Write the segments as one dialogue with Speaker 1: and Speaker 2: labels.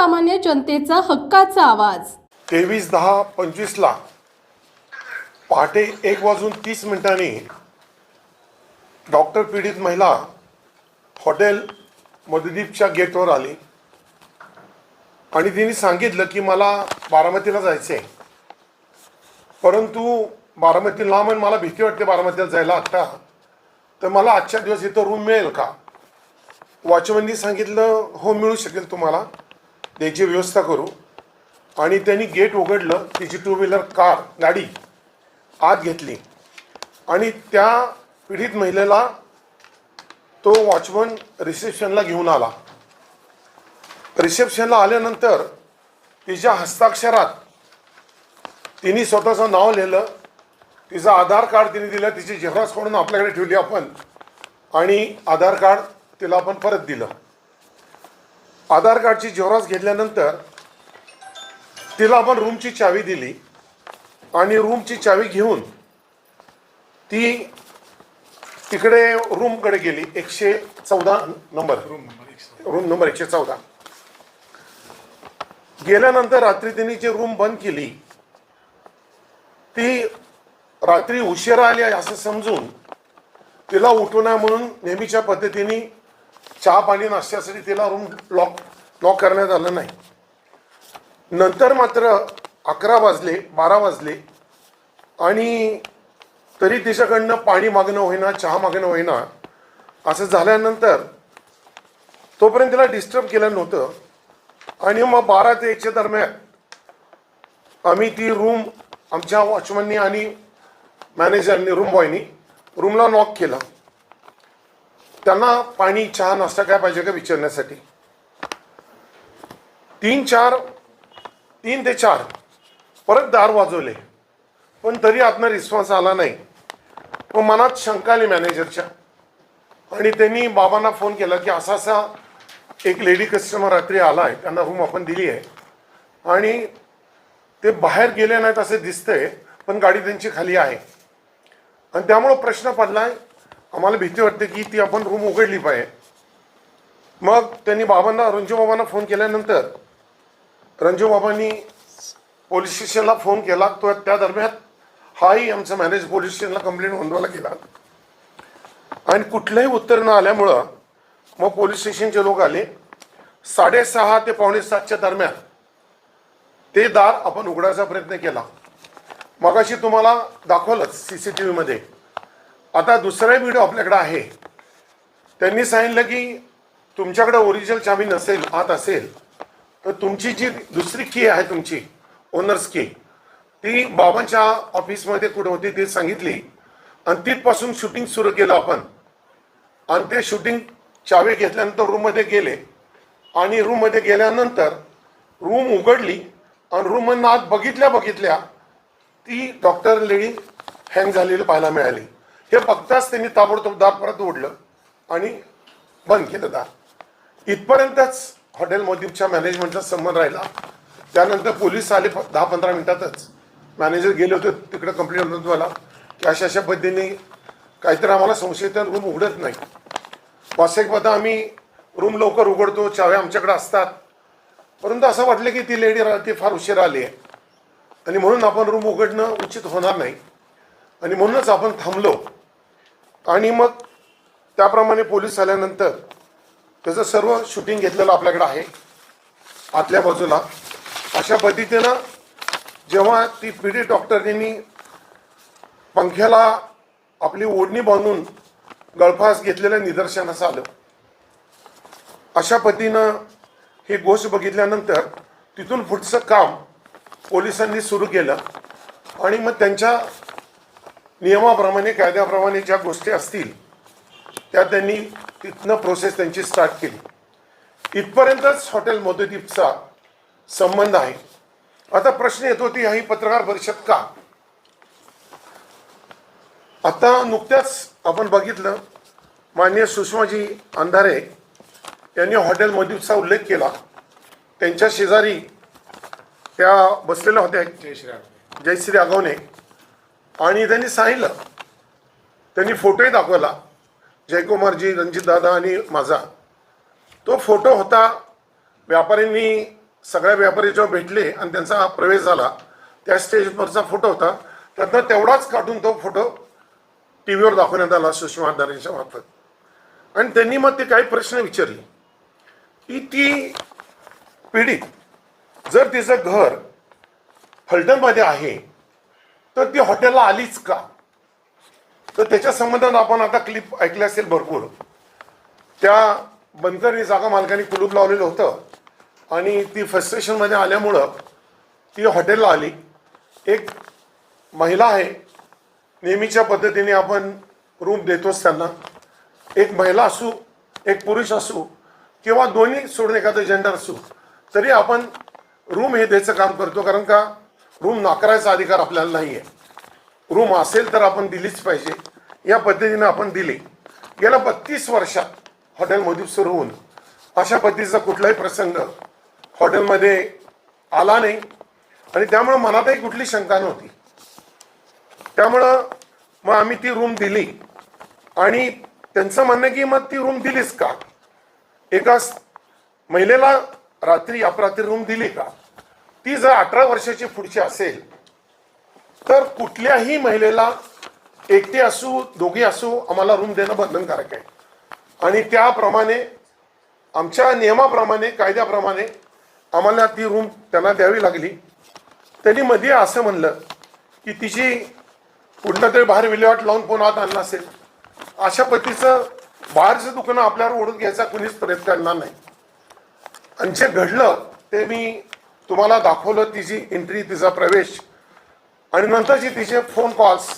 Speaker 1: सर्वसामान्य जनतेचा हक्काचा आवाज.
Speaker 2: तेवीस दहा पंचवीसला पहाटे एक वाजून तीस मिनिटांनी डॉक्टर पीडित महिला हॉटेल मधुदीपच्या गेटवर आली. आणि तिने सांगितलं की मला बारामतीला जायचं आहे परंतु बारामती लांब आणि मला भीती वाटते बारामतीला जायला आत्ता तर मला आजच्या दिवस इथं रूम मिळेल का? वॉचमननी सांगितलं हो मिळू शकेल तुम्हाला. त्यांची व्यवस्था करू. आणि त्यांनी गेट उघडलं तिची टू व्हीलर कार गाडी आत घेतली. आणि त्या पीडित महिलेला तो वॉचमन रिसेप्शनला घेऊन आला. रिसेप्शनला आल्यानंतर तिच्या हस्ताक्षरात तिने स्वतःचं नाव लिहिलं. तिचं आधार कार्ड तिने दिलं. तिची झेरॉक्स म्हणून आपल्याकडे ठेवली आपण. आणि आधार कार्ड तिला आपण परत दिलं. आधार कार्डची झेरॉक्स घेतल्यानंतर तिला आपण रूमची चावी दिली आणि रूमची चावी घेऊन ती तिकडे रूमकडे गेली. एकशे चौदा नंबर. रूम नंबर एकशे चौदा. गेल्यानंतर रात्री तिने जी रूम बंद केली ती रात्री उशिरा आली असं समजून तिला उठू नये म्हणून नेहमीच्या पद्धतीने चहा पाणी नाश्त्यासाठी तिला रूम लॉक लॉक करण्यात आलं नाही. नंतर मात्र अकरा वाजले बारा वाजले आणि तरी तिच्याकडनं पाणी मागणं होईना चहा मागणं होईना असं झाल्यानंतर तोपर्यंत तिला डिस्टर्ब केलं नव्हतं. आणि मग बारा ते एकच्या दरम्यान आम्ही ती रूम आमच्या वॉचमननी आणि मॅनेजरनी रूम बॉयनी रूमला नॉक केला. त्यांना पाणी चहा नाश्ता काय पाहिजे का विचारण्यासाठी? तीन चार तीन ते चार. परत दार वाजवले. पण तरी आतनं रिस्पॉन्स आला नाही. मग मनात शंका आली मॅनेजरच्या आणि त्यांनी बाबांना फोन केला की असा असा एक लेडी कस्टमर रात्री आला आहे त्यांना रूम आपण दिली आहे. आणि ते बाहेर गेले नाहीत असं दिसतंय पण गाडी त्यांची खाली आहे. आणि त्यामुळं प्रश्न पडलाय आम्हाला भीती वाटते की ती आपण रूम उघडली पाहिजे. मग त्यांनी बाबांना रंजू बाबांना फोन केल्यानंतर रंजू बाबांनी पोलीस स्टेशनला फोन केला. तो त्या दरम्यान हाही आमचा मॅनेज पोलीस स्टेशनला कंप्लेंट नोंदवायला गेला. आणि कुठलंही उत्तर न आल्यामुळं मग पोलीस स्टेशनचे लोक आले. साडेसहा ते पावणे सातच्या दरम्यान ते दार आपण उघडायचा प्रयत्न केला. मगाशी तुम्हाला दाखवलंच सी सी टी व्हीमध्ये आता दुसरा व्हिडिओ आपल्याकडे आहे. त्यांनी सांगितलं की तुमच्याकडे ओरिजिनल चावी नसेल आत असेल तर तुमची जी दुसरी की आहे तुमची ओनर्स की ती बाबांच्या ऑफिसमध्ये कुठे होती ती सांगितली. आणि तिथपासून शूटिंग सुरू केलं आपण. आणि ते शूटिंग चावी घेतल्यानंतर रूममध्ये गेले. आणि रूममध्ये गेल्यानंतर रूम उघडली आणि रूममधनं आत बघितल्या बघितल्या ती डॉक्टर लेडी हँग झालेली पाहायला मिळाली. हे बघताच त्यांनी ताबडतोब दार परत ओढलं आणि बंद केलं दार. इथपर्यंतच हॉटेल मोदीपच्या मॅनेजमेंटचा संबंध राहिला. त्यानंतर पोलीस आले दहा पंधरा मिनिटातच. मॅनेजर गेले होते तिकडे कंप्लेंट नोंदवायला की अशा अशा पद्धतीने काहीतरी आम्हाला संशयित रूम उघडत नाही. वास्तविकता आम्ही रूम लवकर उघडतो चाव्या आमच्याकडे असतात. परंतु असं वाटलं की ती लेडी ती फार उशिरा आली आहे. आणि म्हणून आपण रूम उघडणं उचित होणार नाही. आणि म्हणूनच आपण थांबलो. आणि मग त्याप्रमाणे पोलीस आल्यानंतर त्याचं सर्व शूटिंग घेतलेलं आपल्याकडे आहे आतल्या बाजूला. अशा पद्धतीनं जेव्हा ती पीडित डॉक्टरनी पंख्याला आपली ओढणी बांधून गळफास घेतलेलं निदर्शनास आलं. अशा पद्धतीनं ही गोष्ट बघितल्यानंतर तिथून पुढचं काम पोलिसांनी सुरू केलं. आणि मग त्यांच्या नियमाप्रमाणे कायद्याप्रमाणे ज्या गोष्टी असतील त्या त्यांनी तिथनं प्रोसेस त्यांची स्टार्ट केली. इथपर्यंतच हॉटेल मोदीदीपचा संबंध आहे. आता प्रश्न येतो ती ही पत्रकार परिषद का? आता नुकत्याच आपण बघितलं माननीय सुषमाजी अंधारे यांनी हॉटेल मोदीपचा उल्लेख केला. त्यांच्या शेजारी त्या बसलेल्या होत्या. जयश्री आगवणे आणि त्यांनी सांगितलं. त्यांनी फोटोही दाखवला. जयकुमारजी रणजितदादा आणि माझा. तो फोटो होता व्यापाऱ्यांनी सगळ्या व्यापारी जेव्हा भेटले आणि त्यांचा प्रवेश झाला. त्या स्टेजवरचा फोटो होता. त्यातनं तेवढाच काढून तो फोटो टी व्हीवर दाखवण्यात आला सुषमा अंधारेंच्या मार्फत. आणि त्यांनी मग ते काही प्रश्न विचारले. की ती पीडित जर तिचं घर फलटणमध्ये आहे तर ती हॉटेलला आलीच का? तर त्याच्या संबंधात आपण आता क्लिप ऐकले असेल भरपूर. त्या बनकरी जागा मालकाने कुलूप लावलेलं होतं. आणि ती फ्रस्ट्रेशनमध्ये आल्यामुळं ती हॉटेलला आली. एक महिला आहे. नेहमीच्या पद्धतीने आपण रूम देतोच त्यांना. एक महिला असू एक पुरुष असू किंवा दोन्ही सोडून एखादं जेंडर असू तरी आपण रूम हे द्यायचं काम करतो. कारण का? रूम नाकारायचा अधिकार आपल्याला नाही आहे रूम असेल तर आपण दिलीच पाहिजे. या पद्धतीने आपण दिली. गेल्या बत्तीस वर्षात हॉटेल सुरू होऊन अशा पद्धतीचा कुठलाही प्रसंग हॉटेलमध्ये आला नाही. आणि त्यामुळं मनातही कुठली शंका नव्हती. त्यामुळं मग आम्ही ती रूम दिली. आणि त्यांचं म्हणणं की मग ती रूम दिलीच का? एका महिलेला रात्री अपरात्री रूम दिली का? ती जर अठरा वर्षाची पुढची असेल तर कुठल्याही महिलेला एकटी असू दोघी असू आम्हाला रूम देणं बंधनकारक आहे. आणि त्याप्रमाणे आमच्या नियमाप्रमाणे कायद्याप्रमाणे आम्हाला ती रूम त्यांना द्यावी लागली. त्यांनी मध्ये असं म्हणलं की तिची कुठलं तरी बाहेर विल्हेवाट लावून कोण आत आणला असेल. अशा पद्धतीचं बाहेरचं दुकानं आपल्यावर ओढून घ्यायचा कुणीच प्रयत्न करणार नाही. आणि जे घडलं ते मी तुम्हाला दाखवलं तिची एंट्री तिचा प्रवेश. आणि नंतरची तिचे फोन कॉल्स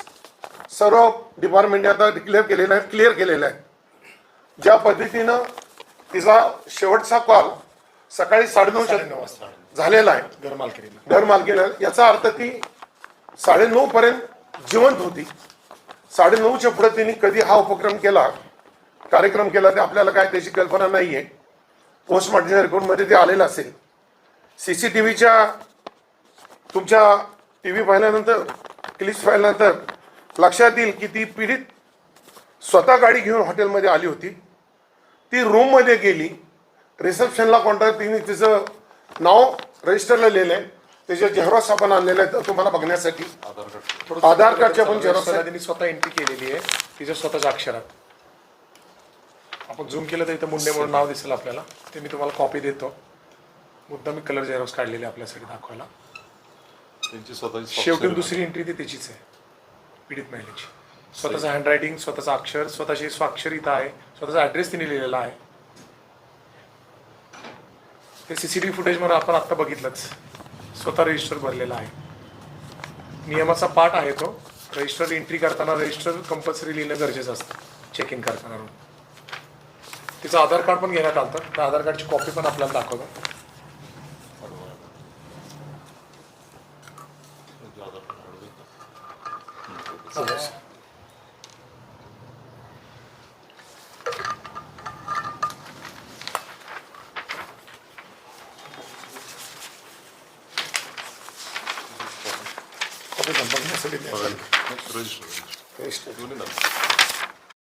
Speaker 2: सर्व डिपार्टमेंटने आता डिक्लेअर केलेला आहे क्लिअर केलेला आहे. ज्या पद्धतीनं तिचा शेवटचा कॉल सकाळी साडेनऊच्या
Speaker 3: वाजता.
Speaker 2: झालेला आहे.
Speaker 3: घर मालकीला
Speaker 2: घर मालकीला. याचा अर्थ ती साडेनऊ पर्यंत जिवंत होती. साडेनऊच्या पुढे तिने कधी हा उपक्रम केला कार्यक्रम केला ते आपल्याला काय त्याची कल्पना नाही आहे पोस्टमॉर्टम रिपोर्टमध्ये ते आलेलं असेल. सी सी टी व्हीच्या तुमच्या टी व्ही पाहिल्यानंतर क्लिप्स पाहिल्यानंतर लक्षात येईल की ती पीडित स्वतः गाडी घेऊन हॉटेलमध्ये आली होती. ती रूममध्ये गेली. रिसेप्शनला कॉन्टॅक्ट तिने तिचं नाव रजिस्टरला लिहिलं आहे त्याचे झेरॉक्स आपण आणलेले आहेत तुम्हाला बघण्यासाठी. आधार कार्डच्या पण झेरॉक्स.
Speaker 3: त्यांनी स्वतः एंट्री केलेली आहे. तिच्या स्वतःच्या अक्षरात. आपण झूम केलं तर इथं मुंडे म्हणून नाव दिसेल आपल्याला. ते मी तुम्हाला कॉपी देतो. मुद्दा मी कलर झेरॉक्स काढलेले आपल्यासाठी दाखवायला.
Speaker 4: त्यांची स्वतःची
Speaker 3: शेवटी दुसरी एंट्री ती त्याचीच आहे पीडित महिलेची. स्वतःचं हँडरायटिंग स्वतःचं अक्षर स्वतःची स्वाक्षरिता आहे स्वतःचा ऍड्रेस तिने लिहिलेला आहे. ते सीसीटीव्ही फुटेजमध्ये आपण आत्ता बघितलंच. स्वतः रजिस्टर भरलेला आहे. नियमाचा पाठ आहे तो. रजिस्टर एंट्री करताना रजिस्टर कंपल्सरी लिहिणं गरजेचं असतं. चेक इन करताना. तिचं आधार कार्ड पण घेण्यात आलं. त्या आधार कार्डची कॉपी पण आपल्याला दाखवतो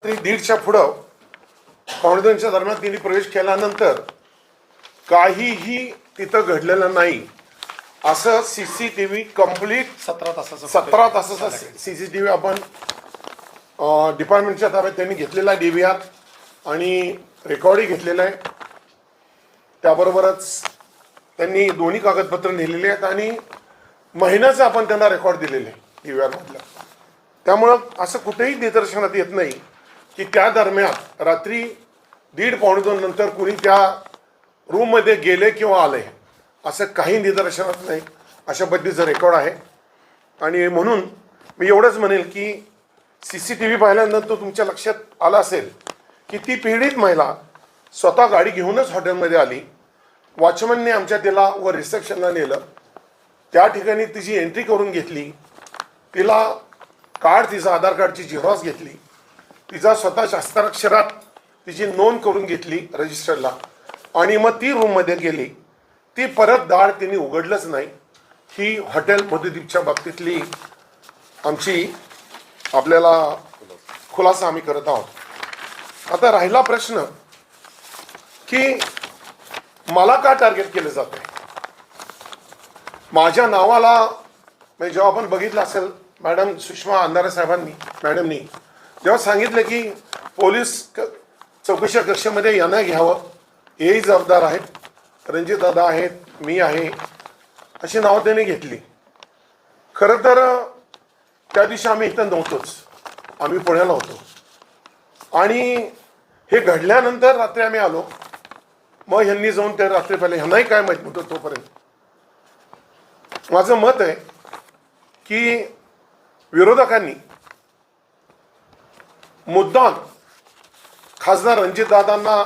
Speaker 2: रात्री दीडच्या पुढं पावणे दोनच्या दरम्यान तिने प्रवेश केल्यानंतर काहीही तिथं घडलेलं नाही. असं C C T V complete
Speaker 3: सतरा तासाचं
Speaker 2: सतरा तासाचा सी सी टी व्ही आपण डिपार्टमेंटच्या ताब्यात त्यांनी घेतलेला आहे डी व्ही आर आणि रेकॉर्डही घेतलेलं आहे. त्याबरोबरच त्यांनी दोन्ही कागदपत्र लिहिलेली आहेत आणि महिन्याचं आपण त्यांना रेकॉर्ड दिलेले आहे. डी व्ही त्यामुळं असं कुठेही निदर्शनात येत नाही की त्या दरम्यान रात्री दीड पावणे दोन नंतर कुणी त्या रूममध्ये गेले किंवा आले. असं काही निदर्शनात नाही. अशा पद्धतीचं रेकॉर्ड आहे. आणि म्हणून मी एवढंच म्हणेल की सी सी टी व्ही पाहिल्यानंतर तुमच्या लक्षात आलं असेल की ती पीडित महिला स्वतः गाडी घेऊनच हॉटेलमध्ये आली. वॉचमनने आमच्या तिला व रिसेप्शनला नेलं. त्या ठिकाणी तिची एंट्री करून घेतली. तिला कार्ड तिचं आधार कार्डची झेरॉक्स घेतली. तिचा स्वतः शास्त्राक्षरात तिची नोंद करून घेतली रजिस्टरला. आणि मग ती रूममध्ये गेली. ती परत दार तिने उघडलंच नाही. ही हॉटेल मधुदीपच्या बाबतीतली आमची आपल्याला खुलासा आम्ही करत आहोत. आता राहिला प्रश्न की मला का टार्गेट केलं जात आहे माझ्या नावाला म्हणजे जेव्हा आपण बघितलं असेल मॅडम सुषमा अंधारे साहेबांनी मॅडमनी जेव्हा सांगितलं की पोलीस चौकशी कक्षेमध्ये यांना घ्यावं. हेही जबाबदार आहेत. रणजित दादा आहेत मी आहे. अशी नावं त्यांनी घेतली. खरं तर त्या दिवशी आम्ही इथं नव्हतोच. आम्ही पुण्याला होतो. आणि हे घडल्यानंतर रात्री आम्ही आलो. मग ह्यांनी जाऊन त्या रात्री पहिले. ह्यांनाही काय माहीत नव्हतं तोपर्यंत. माझं मत आहे की विरोधकांनी मुद्दाम खासदार रणजितदादांना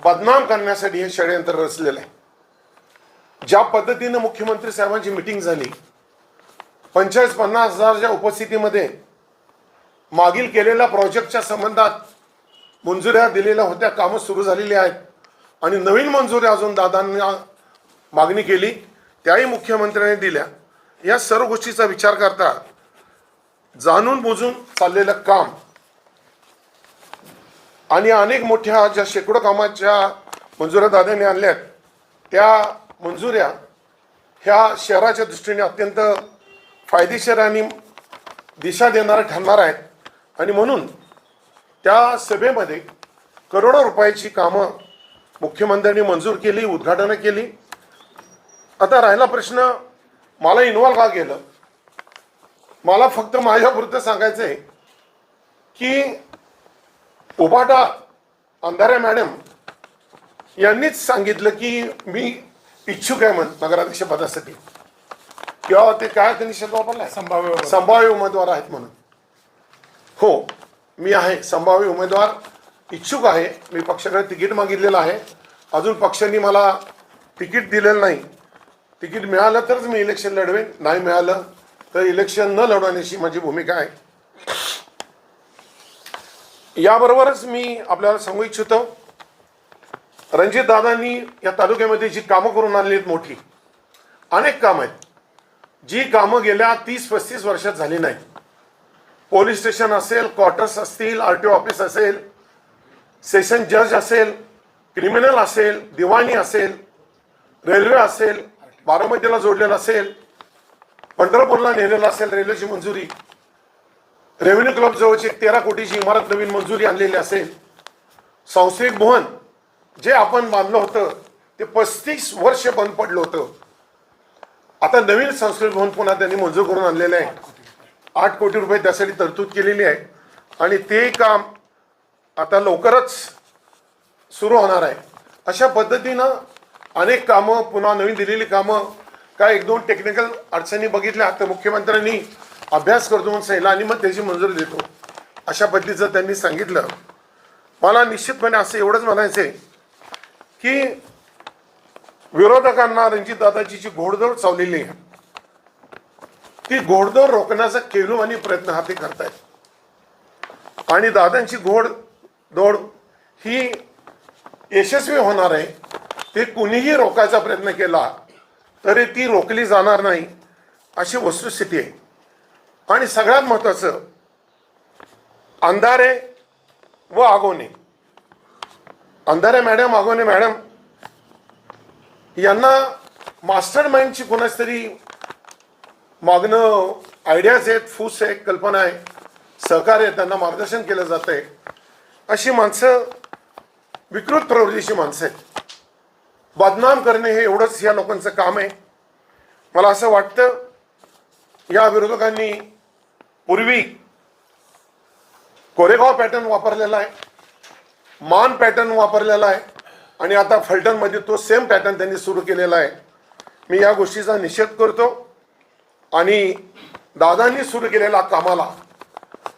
Speaker 2: बदनाम करण्यासाठी हे षडयंत्र रचलेलं आहे. ज्या पद्धतीनं मुख्यमंत्री साहेबांची मिटिंग झाली पंचेचाळीस पन्नास हजारच्या उपस्थितीमध्ये मागील केलेल्या प्रोजेक्टच्या संबंधात मंजुऱ्या दिलेल्या होत्या कामं सुरू झालेली आहेत आणि नवीन मंजुऱ्या अजून दादांना मागणी केली त्याही मुख्यमंत्र्यांनी दिल्या. या सर्व गोष्टीचा विचार करता जाणून बुजून चाललेलं काम. आणि अनेक मोठ्या ज्या शेकडो कामाच्या मंजुऱ्या दादाने आणल्यात त्या मंजुऱ्या ह्या शहराच्या दृष्टीने अत्यंत फायदेशीर आणि दिशा देणाऱ्या ठरणार आहेत. आणि म्हणून त्या सभेमध्ये करोडो रुपयाची कामं मुख्यमंत्र्यांनी मंजूर केली उद्घाटनं केली. आता राहिला प्रश्न मला इन्व्हॉल्व का केलं? मला फक्त माझ्यापुरतं सांगायचं आहे की उभाटा अंधाऱ्या मॅडम यांनीच सांगितलं की मी इच्छुक आहे म्हण नगराध्यक्ष पदासाठी. किंवा ते काय त्यांनी शब्द वापरलाय?
Speaker 3: संभाव्य.
Speaker 2: संभाव्य उमेदवार आहेत म्हणून. हो मी आहे संभाव्य उमेदवार इच्छुक आहे. मी पक्षाकडे तिकीट मागितलेलं आहे. अजून पक्षांनी मला तिकीट दिलेलं नाही. तिकीट मिळालं तरच मी इलेक्शन लढवेन. नाही मिळालं तर इलेक्शन न लढवण्याची माझी भूमिका आहे. याबरोबरच मी आपल्याला सांगू इच्छितो रणजित दादांनी या तालुक्यामध्ये जी कामं करून आणली आहेत मोठी अनेक कामं आहेत. जी कामं गेल्या तीस पस्तीस वर्षात झाली नाहीत. पोलीस स्टेशन असेल क्वार्टर्स असतील आर टी ओ ऑफिस असेल सेशन जज असेल क्रिमिनल असेल दिवाणी असेल रेल्वे असेल बारामतीला जोडलेलं असेल पंढरपूरला नेलेला असेल रेल्वेची मंजुरी. रेव्हेन्यू क्लब जवळची एक तेरा कोटीची इमारत नवीन मंजुरी आणलेली असेल. सांस्कृतिक भवन जे आपण बांधलं होतं ते पस्तीस वर्ष बंद पडलं होतं. आता नवीन सांस्कृतिक भवन पुन्हा त्यांनी मंजूर करून आणलेलं आहे. आठ कोटी रुपये त्यासाठी तरतूद केलेली आहे. आणि ते काम आता लवकरच सुरू होणार आहे. अशा पद्धतीनं अनेक कामं पुन्हा नवीन दिलेली कामं काय एक दोन टेक्निकल अडचणी बघितल्या तर मुख्यमंत्र्यांनी अभ्यास करतो म्हणून सांगितलं आणि मग त्याची मंजुरी देतो. अशा पद्धतीचं त्यांनी सांगितलं. मला निश्चितपणे असं एवढंच म्हणायचं आहे की विरोधकांना रणजितदादाची जी घोडदौड चाललेली आहे ती घोडदौड रोखण्याचा केलू आणि प्रयत्न हाती करतायत. आणि दादांची घोड दौड ही यशस्वी होणार आहे ते कुणीही रोखायचा प्रयत्न केला तरी ती रोखली जाणार नाही अशी वस्तुस्थिती आहे. आणि सगळ्यात महत्वाचं अंधारे व आगोने. अंधारे मॅडम आगोने मॅडम यांना मास्टर माइंडची कोणाच तरी मागणं आयडियाज आहेत फूस आहे कल्पना आहे सहकार्य आहे, त्यांना मार्गदर्शन केलं जात आहे अशी माणसं विकृत प्रवृत्तीची माणसं आहेत. बदनाम करणे हे एवढंच या लोकांचं काम आहे. मला असं वाटतं या विरोधकांनी पूर्वी कोरेगाव पॅटर्न वापरलेला आहे मान पॅटर्न वापरलेला आहे आणि आता फलटणमध्ये तो सेम पॅटर्न त्यांनी सुरू केलेला आहे. मी या गोष्टीचा निषेध करतो आणि दादांनी सुरू केलेल्या कामाला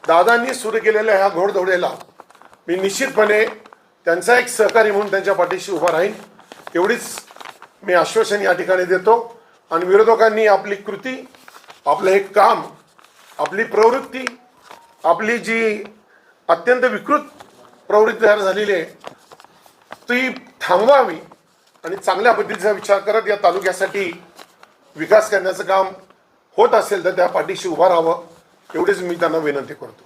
Speaker 2: दादांनी सुरू केलेल्या ह्या घोडदौडेला मी निश्चितपणे त्यांचा एक सहकारी म्हणून त्यांच्या पाठीशी उभा राहीन. एवढीच मी आश्वासन या ठिकाणी देतो. आणि विरोधकांनी आपली कृती आपलं हे काम आपली प्रवृत्ती आपली जी अत्यंत विकृत प्रवृत्ती तयार झालेली आहे ती थांबवावी आणि चांगल्या पद्धतीचा विचार करत या तालुक्यासाठी विकास करण्याचं काम होत असेल तर त्या पाठीशी उभं राहावं एवढीच मी त्यांना विनंती करतो.